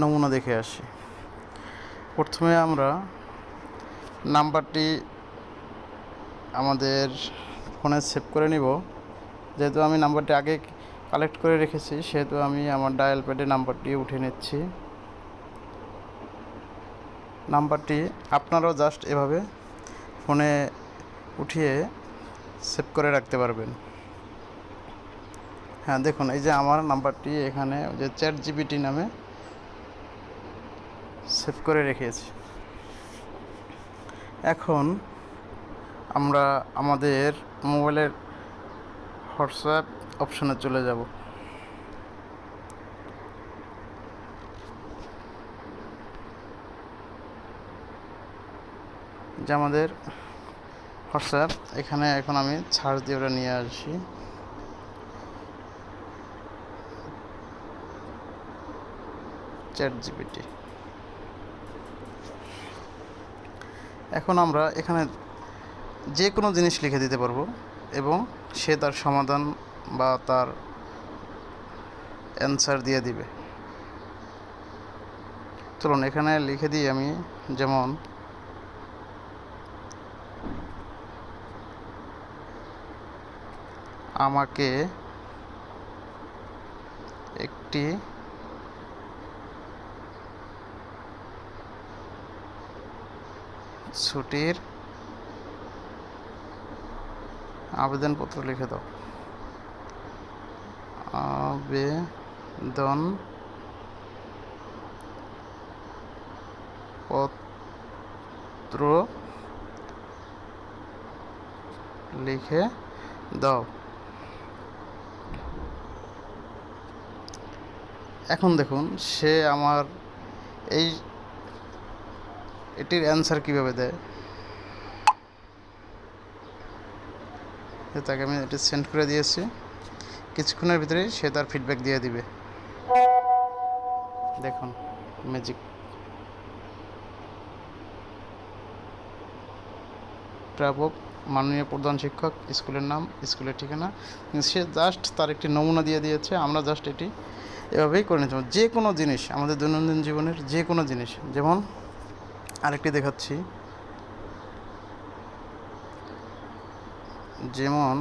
নমুনা দেখে আসি। প্রথমে আমরা নাম্বারটি আমাদের ফোনে সেভ করে নিব। যেহেতু আমি নাম্বারটি আগে কালেক্ট করে রেখেছি, সেহেতু আমি আমার ডায়াল প্যাডে নাম্বারটি উঠে নিচ্ছি। নাম্বারটি আপনারাও জাস্ট এভাবে ফোনে উঠিয়ে সেভ করে রাখতে পারবেন। হ্যাঁ দেখুন, এই যে আমার নাম্বারটি এখানে, যে চ্যাট জিবিটি নামে সেভ করে রেখেছি। এখন আমরা আমাদের মোবাইলের হোয়াটসঅ্যাপ অপশনে চলে যাব। যে আমাদের হোয়াটসঅ্যাপ, এখানে এখন আমি ছাড় দিয়ে ওটা নিয়ে আসি চ্যাট জিপিটি। এখন আমরা এখানে যে কোনো জিনিস লিখে দিতে পারব এবং সে তার সমাধান বা তার অ্যান্সার দিয়ে দিবে। চলুন, এখানে লিখে দিই আমি, যেমন, আমাকে একটি ছুটির আবেদনপত্র লিখে দাও। আবেদন পত্র লিখে দাও। এখন দেখুন সে আমার এই এটির অ্যান্সার কীভাবে দেয়? তাকে আমি এটি সেন্ড করে দিয়েছি। কিছুক্ষণের ভিতরেই সে তার ফিডব্যাক দিয়ে দিবে। দেখুন ম্যাজিক প্রাপক, মাননীয় প্রধান শিক্ষক, স্কুলের নাম, স্কুলের ঠিকানা। সে জাস্ট তার একটি নমুনা দিয়ে দিয়েছে। আমরা জাস্ট এটি এভাবেই করে নিতে যে কোনো জিনিস আমাদের দৈনন্দিন জীবনের যে কোনো জিনিস, যেমন আরেকটি দেখাচ্ছি। যেমন